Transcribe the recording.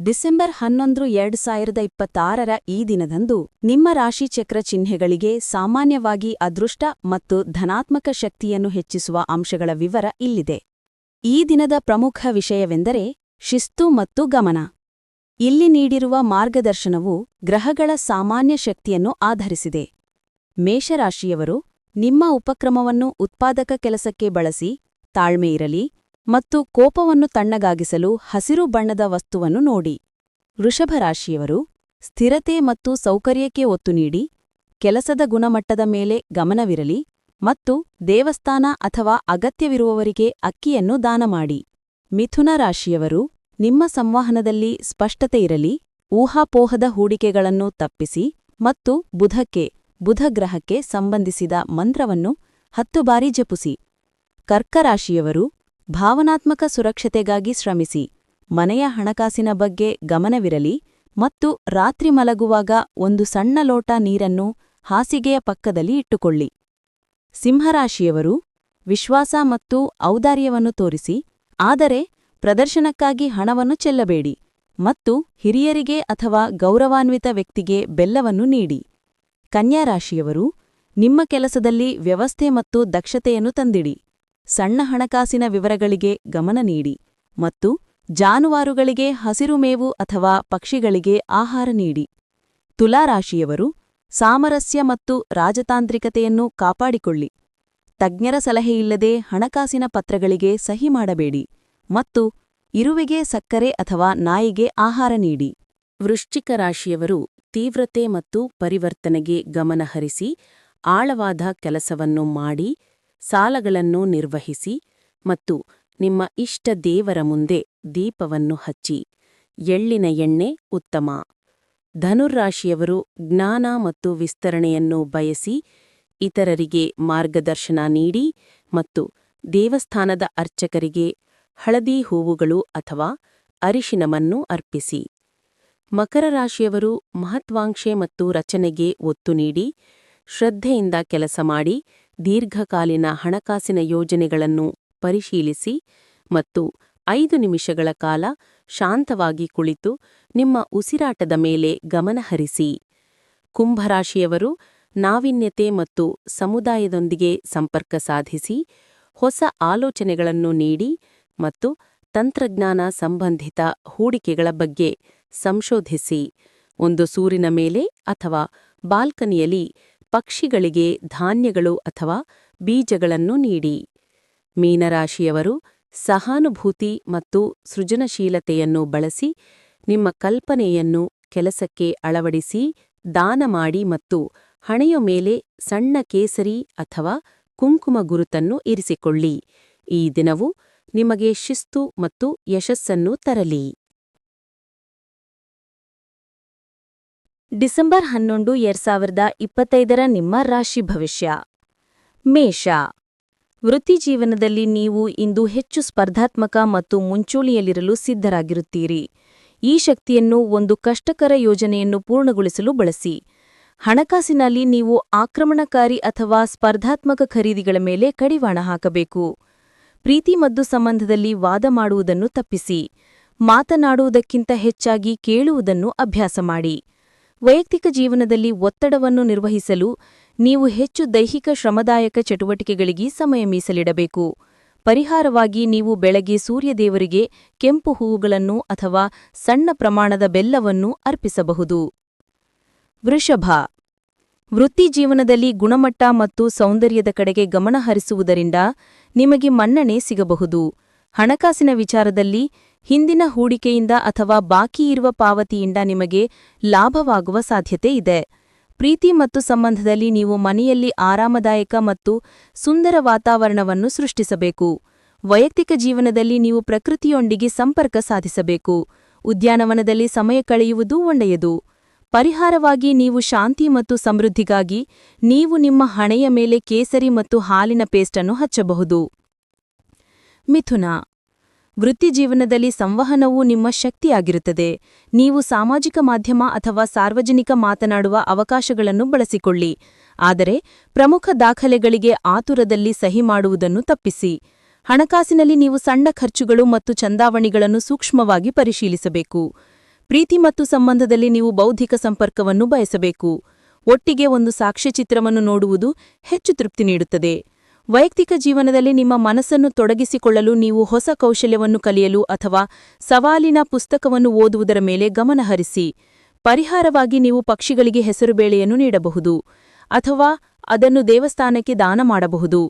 December ಹನ್ನೊಂದು, ಎರಡು ಸಾವಿರದ ಇಪ್ಪತ್ತಾರರ ಈ ದಿನದಂದು ನಿಮ್ಮ ರಾಶಿಚಕ್ರ ಚಿಹ್ನೆಗಳಿಗೆ ಸಾಮಾನ್ಯವಾಗಿ ಅದೃಷ್ಟ ಮತ್ತು ಧನಾತ್ಮಕ ಶಕ್ತಿಯನ್ನು ಹೆಚ್ಚಿಸುವ ಅಂಶಗಳ ವಿವರ ಇಲ್ಲಿದೆ. ಈ ದಿನದ ಪ್ರಮುಖ ವಿಷಯವೆಂದರೆ ಶಿಸ್ತು ಮತ್ತು ಗಮನ. ಇಲ್ಲಿ ನೀಡಿರುವ ಮಾರ್ಗದರ್ಶನವು ಗ್ರಹಗಳ ಸಾಮಾನ್ಯ ಶಕ್ತಿಯನ್ನು ಆಧರಿಸಿದೆ. ಮೇಷರಾಶಿಯವರು ನಿಮ್ಮ ಉಪಕ್ರಮವನ್ನು ಉತ್ಪಾದಕ ಕೆಲಸಕ್ಕೆ ಬಳಸಿ ತಾಳ್ಮೆಯಿರಲಿ ಮತ್ತು ಕೋಪವನ್ನು ತಣ್ಣಗಾಗಿಸಲು ಹಸಿರು ಬಣ್ಣದ ವಸ್ತುವನ್ನು ನೋಡಿ. ವೃಷಭರಾಶಿಯವರು, ಸ್ಥಿರತೆ ಮತ್ತು ಸೌಕರ್ಯಕ್ಕೆ ಒತ್ತು ನೀಡಿ, ಕೆಲಸದ ಗುಣಮಟ್ಟದ ಮೇಲೆ ಗಮನವಿರಲಿ ಮತ್ತು ದೇವಸ್ಥಾನ ಅಥವಾ ಅಗತ್ಯವಿರುವವರಿಗೆ ಅಕ್ಕಿಯನ್ನು ದಾನ ಮಾಡಿ. ಮಿಥುನ ರಾಶಿಯವರು, ನಿಮ್ಮ ಸಂವಹನದಲ್ಲಿ ಸ್ಪಷ್ಟತೆ ಇರಲಿ, ಊಹಾಪೋಹದ ಹೂಡಿಕೆಗಳನ್ನು ತಪ್ಪಿಸಿ ಮತ್ತು ಬುಧಕ್ಕೆ ಬುಧಗ್ರಹಕ್ಕೆ ಸಂಬಂಧಿಸಿದ ಮಂತ್ರವನ್ನು ಹತ್ತು ಬಾರಿ ಜಪಿಸಿ. ಕರ್ಕರಾಶಿಯವರು ಭಾವನಾತ್ಮಕ ಸುರಕ್ಷತೆಗಾಗಿ ಶ್ರಮಿಸಿ, ಮನೆಯ ಹಣಕಾಸಿನ ಬಗ್ಗೆ ಗಮನವಿರಲಿ ಮತ್ತು ರಾತ್ರಿ ಮಲಗುವಾಗ ಒಂದು ಸಣ್ಣ ಲೋಟ ನೀರನ್ನು ಹಾಸಿಗೆಯ ಪಕ್ಕದಲ್ಲಿ ಇಟ್ಟುಕೊಳ್ಳಿ. ಸಿಂಹರಾಶಿಯವರು ವಿಶ್ವಾಸ ಮತ್ತು ಔದಾರ್ಯವನ್ನು ತೋರಿಸಿ, ಆದರೆ ಪ್ರದರ್ಶನಕ್ಕಾಗಿ ಹಣವನ್ನು ಚೆಲ್ಲಬೇಡಿ ಮತ್ತು ಹಿರಿಯರಿಗೆ ಅಥವಾ ಗೌರವಾನ್ವಿತ ವ್ಯಕ್ತಿಗೆ ಬೆಲ್ಲವನ್ನು ನೀಡಿ. ಕನ್ಯಾರಾಶಿಯವರು ನಿಮ್ಮ ಕೆಲಸದಲ್ಲಿ ವ್ಯವಸ್ಥೆ ಮತ್ತು ದಕ್ಷತೆಯನ್ನು ತಂದಿಡಿ. ಸಣ್ಣ ಹಣಕಾಸಿನ ವಿವರಗಳಿಗೆ ಗಮನ ನೀಡಿ ಮತ್ತು ಜಾನುವಾರುಗಳಿಗೆ ಹಸಿರು ಮೇವು ಅಥವಾ ಪಕ್ಷಿಗಳಿಗೆ ಆಹಾರ ನೀಡಿ. ತುಲಾರಾಶಿಯವರು ಸಾಮರಸ್ಯ ಮತ್ತು ರಾಜತಾಂತ್ರಿಕತೆಯನ್ನು ಕಾಪಾಡಿಕೊಳ್ಳಿ. ತಜ್ಞರ ಸಲಹೆಯಿಲ್ಲದೆ ಹಣಕಾಸಿನ ಪತ್ರಗಳಿಗೆ ಸಹಿ ಮಾಡಬೇಡಿ ಮತ್ತು ಇರುವೆಗೆ ಸಕ್ಕರೆ ಅಥವಾ ನಾಯಿಗೆ ಆಹಾರ ನೀಡಿ. ವೃಶ್ಚಿಕ ರಾಶಿಯವರು ತೀವ್ರತೆ ಮತ್ತು ಪರಿವರ್ತನೆಗೆ ಗಮನಹರಿಸಿ ಆಳವಾದ ಕೆಲಸವನ್ನು ಮಾಡಿ ಸಾಲಗಳನ್ನು ನಿರ್ವಹಿಸಿ ಮತ್ತು ನಿಮ್ಮ ಇಷ್ಟ ದೇವರ ಮುಂದೆ ದೀಪವನ್ನು ಹಚ್ಚಿ. ಎಳ್ಳಿನ ಎಣ್ಣೆ ಉತ್ತಮ. ಧನುರ್ರಾಶಿಯವರು ಜ್ಞಾನ ಮತ್ತು ವಿಸ್ತರಣೆಯನ್ನು ಬಯಸಿ ಇತರರಿಗೆ ಮಾರ್ಗದರ್ಶನ ನೀಡಿ ಮತ್ತು ದೇವಸ್ಥಾನದ ಅರ್ಚಕರಿಗೆ ಹಳದಿ ಹೂವುಗಳು ಅಥವಾ ಅರಿಶಿನವನ್ನು ಅರ್ಪಿಸಿ. ಮಕರ ರಾಶಿಯವರು ಮಹತ್ವಾಂಕ್ಷೆ ಮತ್ತು ರಚನೆಗೆ ಒತ್ತು ನೀಡಿ, ಶ್ರದ್ಧೆಯಿಂದ ಕೆಲಸ ಮಾಡಿ ದೀರ್ಘಕಾಲೀನ ಹಣಕಾಸಿನ ಯೋಜನೆಗಳನ್ನು ಪರಿಶೀಲಿಸಿ ಮತ್ತು ಐದು ನಿಮಿಷಗಳ ಕಾಲ ಶಾಂತವಾಗಿ ಕುಳಿತು ನಿಮ್ಮ ಉಸಿರಾಟದ ಮೇಲೆ ಗಮನಹರಿಸಿ ಕುಂಭರಾಶಿಯವರು ನಾವೀನ್ಯತೆ ಮತ್ತು ಸಮುದಾಯದೊಂದಿಗೆ ಸಂಪರ್ಕ ಸಾಧಿಸಿ, ಹೊಸ ಆಲೋಚನೆಗಳನ್ನು ನೀಡಿ ಮತ್ತು ತಂತ್ರಜ್ಞಾನ ಸಂಬಂಧಿತ ಹೂಡಿಕೆಗಳ ಬಗ್ಗೆ ಸಂಶೋಧಿಸಿ. ಒಂದು ಸೂರಿನ ಮೇಲೆ ಅಥವಾ ಬಾಲ್ಕನಿಯಲ್ಲಿ ಪಕ್ಷಿಗಳಿಗೆ ಧಾನ್ಯಗಳು ಅಥವಾ ಬೀಜಗಳನ್ನು ನೀಡಿ. ಮೀನರಾಶಿಯವರು ಸಹಾನುಭೂತಿ ಮತ್ತು ಸೃಜನಶೀಲತೆಯನ್ನು ಬಳಸಿ ನಿಮ್ಮ ಕಲ್ಪನೆಯನ್ನು ಕೆಲಸಕ್ಕೆ ಅಳವಡಿಸಿ ದಾನ ಮಾಡಿ ಮತ್ತು ಹಣೆಯ ಮೇಲೆ ಸಣ್ಣ ಕೇಸರಿ ಅಥವಾ ಕುಂಕುಮ ಗುರುತನ್ನು ಇರಿಸಿಕೊಳ್ಳಿ. ಈ ದಿನವು ನಿಮಗೆ ಶಿಸ್ತು ಮತ್ತು ಯಶಸ್ಸನ್ನು ತರಲಿ. ಡಿಸೆಂಬರ್ ಹನ್ನೊಂದು, ಎರಡ್ ಸಾವಿರದ ಇಪ್ಪತ್ತೈದರ ನಿಮ್ಮ ರಾಶಿ ಭವಿಷ್ಯ. ಮೇಷ. ವೃತ್ತಿಜೀವನದಲ್ಲಿ ನೀವು ಇಂದು ಹೆಚ್ಚು ಸ್ಪರ್ಧಾತ್ಮಕ ಮತ್ತು ಮುಂಚೂಣಿಯಲ್ಲಿರಲು ಸಿದ್ಧರಾಗಿರುತ್ತೀರಿ. ಈ ಶಕ್ತಿಯನ್ನು ಒಂದು ಕಷ್ಟಕರ ಯೋಜನೆಯನ್ನು ಪೂರ್ಣಗೊಳಿಸಲು ಬಳಸಿ. ಹಣಕಾಸಿನಲ್ಲಿ ನೀವು ಆಕ್ರಮಣಕಾರಿ ಅಥವಾ ಸ್ಪರ್ಧಾತ್ಮಕ ಖರೀದಿಗಳ ಮೇಲೆ ಕಡಿವಾಣ ಹಾಕಬೇಕು. ಪ್ರೀತಿ ಮದ್ದು ಸಂಬಂಧದಲ್ಲಿ ವಾದ ಮಾಡುವುದನ್ನು ತಪ್ಪಿಸಿ. ಮಾತನಾಡುವುದಕ್ಕಿಂತ ಹೆಚ್ಚಾಗಿ ಕೇಳುವುದನ್ನು ಅಭ್ಯಾಸ ಮಾಡಿ. ವೈಯಕ್ತಿಕ ಜೀವನದಲ್ಲಿ ಒತ್ತಡವನ್ನು ನಿರ್ವಹಿಸಲು ನೀವು ಹೆಚ್ಚು ದೈಹಿಕ ಶ್ರಮದಾಯಕ ಚಟುವಟಿಕೆಗಳಿಗೆ ಸಮಯ ಮೀಸಲಿಡಬೇಕು. ಪರಿಹಾರವಾಗಿ ನೀವು ಬೆಳಗ್ಗೆ ಸೂರ್ಯದೇವರಿಗೆ ಕೆಂಪು ಹೂವುಗಳನ್ನು ಅಥವಾ ಸಣ್ಣ ಪ್ರಮಾಣದ ಬೆಲ್ಲವನ್ನು ಅರ್ಪಿಸಬಹುದು. ವೃಷಭ. ವೃತ್ತಿಜೀವನದಲ್ಲಿ ಗುಣಮಟ್ಟ ಮತ್ತು ಸೌಂದರ್ಯದ ಕಡೆಗೆ ಗಮನಹರಿಸುವುದರಿಂದ ನಿಮಗೆ ಮನ್ನಣೆ ಸಿಗಬಹುದು. ಹಣಕಾಸಿನ ವಿಚಾರದಲ್ಲಿ ಹಿಂದಿನ ಹೂಡಿಕೆಯಿಂದ ಅಥವಾ ಬಾಕಿ ಇರುವ ಪಾವತಿಯಿಂದ ನಿಮಗೆ ಲಾಭವಾಗುವ ಸಾಧ್ಯತೆ ಇದೆ. ಪ್ರೀತಿ ಮತ್ತು ಸಂಬಂಧದಲ್ಲಿ ನೀವು ಮನೆಯಲ್ಲಿ ಆರಾಮದಾಯಕ ಮತ್ತು ಸುಂದರ ವಾತಾವರಣವನ್ನು ಸೃಷ್ಟಿಸಬೇಕು. ವೈಯಕ್ತಿಕ ಜೀವನದಲ್ಲಿ ನೀವು ಪ್ರಕೃತಿಯೊಂದಿಗೆ ಸಂಪರ್ಕ ಸಾಧಿಸಬೇಕು. ಉದ್ಯಾನವನದಲ್ಲಿ ಸಮಯ ಕಳೆಯುವುದು ಒಳ್ಳೆಯದು. ಪರಿಹಾರವಾಗಿ ನೀವು ಶಾಂತಿ ಮತ್ತು ಸಮೃದ್ಧಿಗಾಗಿ ನೀವು ನಿಮ್ಮ ಹಣೆಯ ಮೇಲೆ ಕೇಸರಿ ಮತ್ತು ಹಾಲಿನ ಪೇಸ್ಟನ್ನು ಹಚ್ಚಬಹುದು. ಮಿಥುನ ವೃತ್ತಿಜೀವನದಲ್ಲಿ ಸಂವಹನವು ನಿಮ್ಮ ಶಕ್ತಿಯಾಗಿರುತ್ತದೆ. ನೀವು ಸಾಮಾಜಿಕ ಮಾಧ್ಯಮ ಅಥವಾ ಸಾರ್ವಜನಿಕ ಮಾತನಾಡುವ ಅವಕಾಶಗಳನ್ನು ಬಳಸಿಕೊಳ್ಳಿ. ಆದರೆ, ಪ್ರಮುಖ ದಾಖಲೆಗಳಿಗೆ ಆತುರದಲ್ಲಿ ಸಹಿ ಮಾಡುವುದನ್ನು ತಪ್ಪಿಸಿ. ಹಣಕಾಸಿನಲ್ಲಿ ನೀವು ಸಣ್ಣ ಖರ್ಚುಗಳು ಮತ್ತು ಚಂದಾವಣಿಗಳನ್ನು ಸೂಕ್ಷ್ಮವಾಗಿ ಪರಿಶೀಲಿಸಬೇಕು. ಪ್ರೀತಿ ಮತ್ತು ಸಂಬಂಧದಲ್ಲಿ ನೀವು ಬೌದ್ಧಿಕ ಸಂಪರ್ಕವನ್ನು ಬಯಸಬೇಕು. ಒಟ್ಟಿಗೆ ಒಂದು ಸಾಕ್ಷ್ಯಚಿತ್ರವನ್ನು ನೋಡುವುದು ಹೆಚ್ಚು ತೃಪ್ತಿ ನೀಡುತ್ತದೆ. ವೈಯಕ್ತಿಕ ಜೀವನದಲ್ಲಿ ನಿಮ್ಮ ಮನಸ್ಸನ್ನು ತೊಡಗಿಸಿಕೊಳ್ಳಲು ನೀವು ಹೊಸ ಕೌಶಲ್ಯವನ್ನು ಕಲಿಯಲು ಅಥವಾ ಸವಾಲಿನ ಪುಸ್ತಕವನ್ನು ಓದುವುದರ ಮೇಲೆ ಗಮನಹರಿಸಿ ಪರಿಹಾರವಾಗಿ ನೀವು ಪಕ್ಷಿಗಳಿಗೆ ಹೆಸರುಬೇಳೆಯನ್ನು ನೀಡಬಹುದು ಅಥವಾ ಅದನ್ನು ದೇವಸ್ಥಾನಕ್ಕೆ ದಾನ ಮಾಡಬಹುದು.